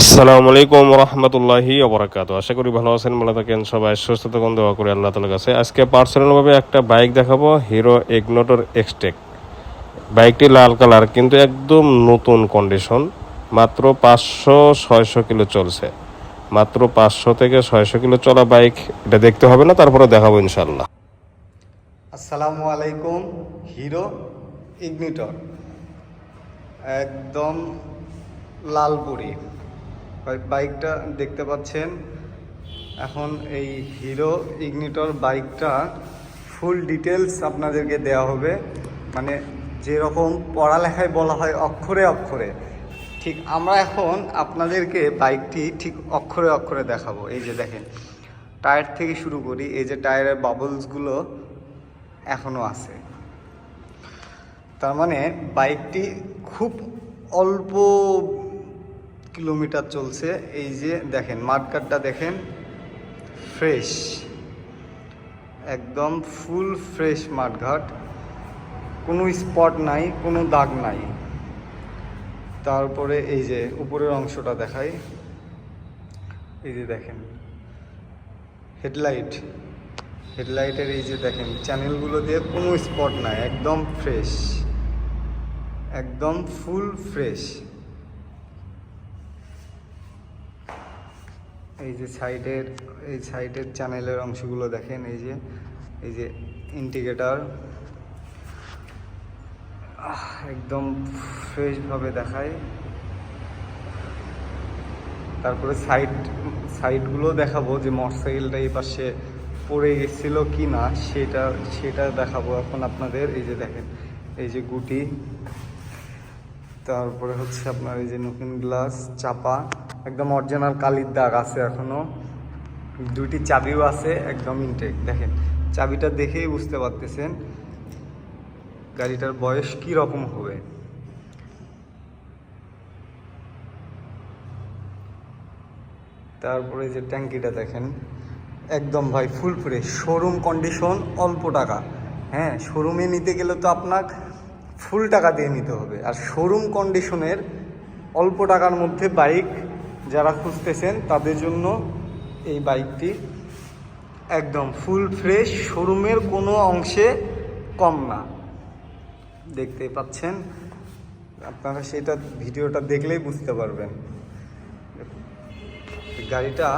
আসসালামু আলাইকুম রহমতুল্লাহি অবরাকাত আশা করি ভালো আছেন, ভালো থাকেন, সবাই সুস্থ থাকুন, দোয়া করি আল্লাহ তালার কাছে। আজকে পার্সোনালভাবে একটা বাইক দেখাবো হিরো এগনোটর এক্সটেক বাইকটি লাল কালার কিন্তু একদম নতুন কন্ডিশন মাত্র পাঁচশো ছয়শো কিলো চলছে। মাত্র পাঁচশো থেকে ছয়শো কিলো চলা বাইক এটা দেখতে হবে না, তারপরে দেখাবো ইনশাল্লাহ আসসালামু আলাইকুম হিরো ইগনিটর একদম লালপুরি বাইকটা দেখতে পাচ্ছেন। এখন এই হিরো ইগনিটর বাইকটা ফুল ডিটেলস আপনাদেরকে দেওয়া হবে। মানে যেরকম পড়ালেখায় বলা হয় অক্ষরে অক্ষরে। ঠিক আমরা এখন আপনাদেরকে বাইকটি ঠিক অক্ষরে অক্ষরে দেখাবো। এই যে দেখেন, টায়ার থেকে শুরু করি, এই যে টায়ারের বাবলসগুলো এখনও আছে। তার মানে বাইকটি খুব অল্প কিলোমিটার চলছে। এই যে দেখেন মার্কারটা দেখেন ফ্রেশ একদম ফুল ফ্রেশ মাঠঘাট। কোনো স্পট নাই, কোনো দাগ নাই। তারপরে এই যে উপরের অংশটা দেখাই। এই যে দেখেন হেডলাইট হেডলাইটের এই যে দেখেন চ্যানেলগুলো দিয়ে কোনো স্পট নাই, একদম ফ্রেশ একদম ফুল ফ্রেশ এই যে সাইডের, এই সাইডের চ্যানেলের অংশগুলো দেখেন, এই যে এই যে ইন্ডিকেটার একদম ফ্রেশভাবে দেখায়। তারপরে সাইড সাইডগুলো দেখাবো যে মোটরসাইকেলটা এই পাশে পড়ে গেছিল কি না, সেটা সেটা দেখাবো এখন আপনাদের। এই যে দেখেন, এই যে গুটি। তারপরে হচ্ছে আপনার এই যে নতুন গ্লাস চাপা। একদম অরিজিনাল কালির দাগ আছে এখনও। দুইটি চাবিও আছে, একদম ইনটেক দেখেন, চাবিটা দেখেই বুঝতে পারতেছেন গাড়িটার বয়স কি রকম হবে। তারপরে যে ট্যাঙ্কিটা দেখেন, একদম ভাই ফুল ফ্রেশ শোরুম কন্ডিশন অল্প টাকা। হ্যাঁ শোরুমে নিতে গেলে তো আপনার ফুল টাকা দিয়ে নিতে হবে। আর শোরুম কন্ডিশনের অল্প টাকার মধ্যে বাইক যারা খুঁজতেছেন, তাদের জন্য এই বাইকটি একদম ফুল ফ্রেশ, শোরুমের কোনো অংশে কম না। দেখতে পাচ্ছেন, আপনারা সেটা ভিডিওটা দেখলেই বুঝতে পারবেন। গাড়িটা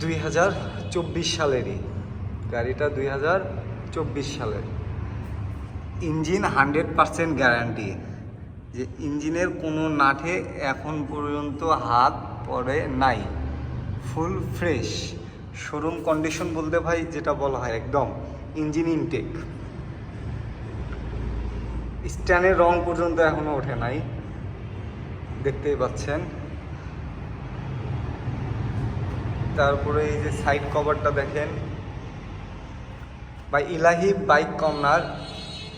দুই হাজার চব্বিশ সালেরই। গাড়িটা দুই হাজার চব্বিশ সালের। Engine hundred percent guarantee. যে ইঞ্জিনের কোনো নাঠে এখন পর্যন্ত হাত পড়ে নাই। Full fresh. শোরুম কন্ডিশন বলতে ভাই যেটা বলা হয় একদম ইঞ্জিন ইনটেক। স্ট্যান্ডের রং পর্যন্ত এখনও ওঠে নাই। দেখতেই পাচ্ছেন। তারপরে এই যে সাইড কভারটা দেখেন। বা ইলাহি বাইক কর্নার।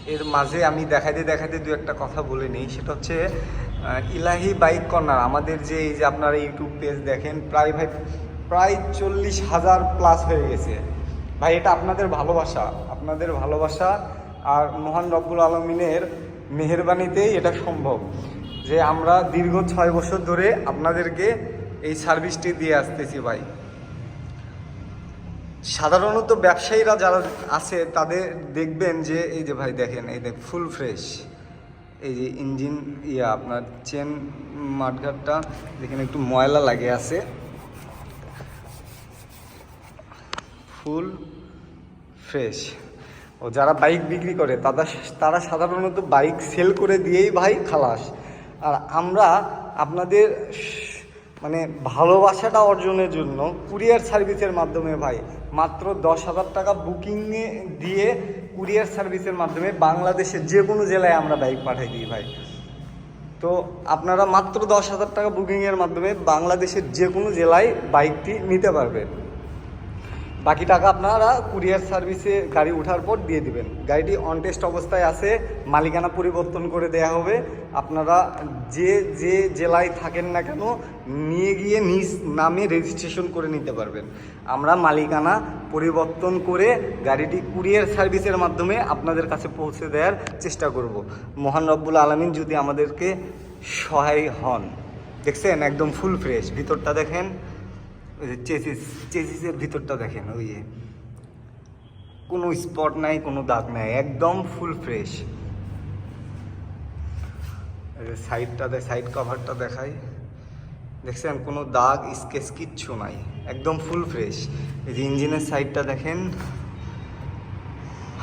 এর মাঝে আমি দেখাইতে দেখাইতে দু একটা কথা বলে নিই। সেটা হচ্ছে ইলাহি বাইক কর্নার। আমাদের যে এই যে আপনারা ইউটিউব পেজ দেখেন, প্রায় ভাই, প্রায় চল্লিশ হাজার প্লাস হয়ে গেছে। ভাই, এটা আপনাদের ভালোবাসা। আপনাদের ভালোবাসা আর মহান রব্বুল আলমিনের মেহরবানিতেই এটা সম্ভব। যে আমরা দীর্ঘ ছয় বছর ধরে আপনাদেরকে এই সার্ভিসটি দিয়ে আসতেছি ভাই। সাধারণত ব্যবসায়ীরা যারা আছে, তাদের দেখবেন যে, এই যে ভাই দেখেন, এই দেখ ফুল ফ্রেশ, এই যে ইঞ্জিন, ইয়া আপনার চেন মাঠঘাটটা, দেখেন একটু ময়লা লাগে আছে। Full fresh. ও যারা বাইক বিক্রি করে তারা তারা সাধারণত বাইক সেল করে দিয়েই ভাই খালাস। আর আমরা আপনাদের মানে ভালোবাসাটা অর্জনের জন্য কুরিয়ার সার্ভিসের মাধ্যমে ভাই মাত্র দশ হাজার টাকা বুকিংয়ে দিয়ে কুরিয়ার সার্ভিসের মাধ্যমে বাংলাদেশের যে কোনো জেলায় আমরা বাইক পাঠাই দিই ভাই। তো আপনারা মাত্র দশ হাজার টাকা বুকিংয়ের মাধ্যমে বাংলাদেশের যে কোনো জেলায় বাইকটি নিতে পারবেন। বাকি টাকা আপনারা কুরিয়ার সার্ভিসে গাড়ি ওঠার পর দিয়ে দিবেন। গাড়িটি অন টেস্ট অবস্থায় আছে, মালিকানা পরিবর্তন করে দেয়া হবে। আপনারা যে যে জেলায় থাকেন না কেন, নিয়ে গিয়ে নিজ নামে রেজিস্ট্রেশন করে নিতে পারবেন। আমরা মালিকানা পরিবর্তন করে গাড়িটি কুরিয়ার সার্ভিসের মাধ্যমে আপনাদের কাছে পৌঁছে দেওয়ার চেষ্টা করব। মহান রব্বুল আলমিন যদি আমাদেরকে সহায় হন। দেখছেন? একদম ফুল ফ্রেশ ভিতরটা দেখেন। ওই যে চেসিস, চেসিসের ভিতরটা দেখেন, ওই কোনো স্পট নাই, কোনো দাগ নাই, একদম ফুল ফ্রেশ এই যে সাইডটা সাইড কভারটা দেখাই। দেখছেন, কোনো দাগ, স্কেচ কিচ্ছু নাই, একদম ফুল ফ্রেশ এই যে ইঞ্জিনের সাইডটা দেখেন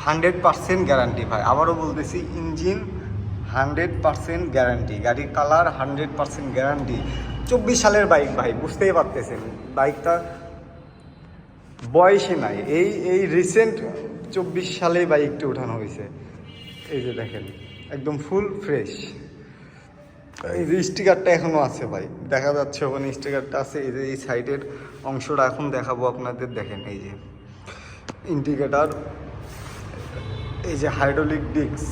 হান্ড্রেড পার্সেন্ট গ্যারান্টি ভাই। আবারও বলতেছি, ইঞ্জিন হান্ড্রেড পার্সেন্ট গ্যারান্টি গাড়ির কালার হান্ড্রেড পার্সেন্ট গ্যারান্টি চব্বিশ সালের বাইক, ভাই, বুঝতেই পারতেছেন। বাইকটা বয়সে নাই। এই এই রিসেন্ট চব্বিশ সালে বাইকটা উঠানো হয়েছে। এই যে দেখেন, একদম ফুল ফ্রেশ এই যে স্টিকারটা এখনও আছে, ভাই। দেখা যাচ্ছে ওখানে স্টিকারটা আছে। এই যে এই সাইডের অংশটা এখন দেখাবো আপনাদের। দেখেন, এই যে। ইন্ডিকেটার এই যে হাইড্রোলিক ডিস্ক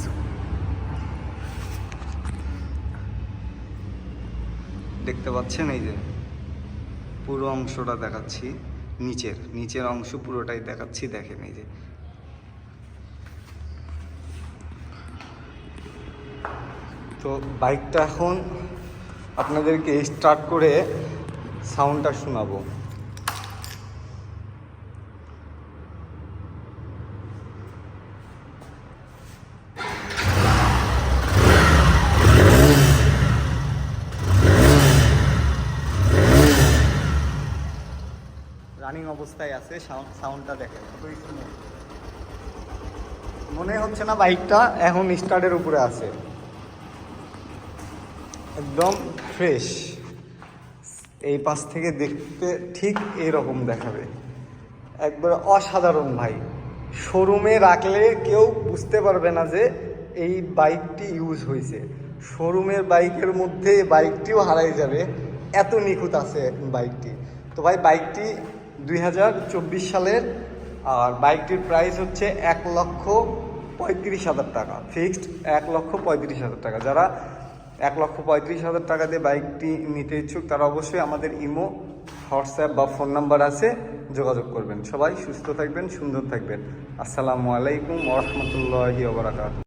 দেখতে পাচ্ছেন এই যে পুরো অংশটা দেখাচ্ছি, নিচের নিচের অংশ পুরোটাই দেখাচ্ছি, দেখেন এই যে। তো বাইকটা এখন আপনাদেরকে স্টার্ট করে সাউন্ডটা শোনাবো। রানিং অবস্থায় আছে সাউন্ড সাউন্ডটা দেখেন। মনে হচ্ছে। না বাইকটা এখন স্টার্টের উপরে আছে। একদম ফ্রেশ এই পাশ থেকে দেখতে ঠিক এরকম দেখাবে। একবার অসাধারণ ভাই। শোরুমে রাখলে কেউ বুঝতে পারবে না যে এই বাইকটি ইউজ হয়েছে। শোরুমের বাইকের মধ্যে বাইকটিও হারাই যাবে। এত নিখুঁত আছে বাইকটি। তো ভাই, বাইকটি দুই হাজার চব্বিশ সালের, আর বাইকটির প্রাইস হচ্ছে এক লক্ষ পঁয়ত্রিশ হাজার টাকা। ফিক্সড এক লক্ষ পঁয়ত্রিশ হাজার টাকা। যারা এক লক্ষ পঁয়ত্রিশ হাজার টাকা দিয়ে বাইকটি নিতে ইচ্ছুক, তারা অবশ্যই আমাদের ইমো, হোয়াটসঅ্যাপ বা ফোন নাম্বার আছে, যোগাযোগ করবেন। সবাই সুস্থ থাকবেন, সুন্দর থাকবেন। আসসালামু আলাইকুম ওরহমতুল্লাহি ওবরাকাত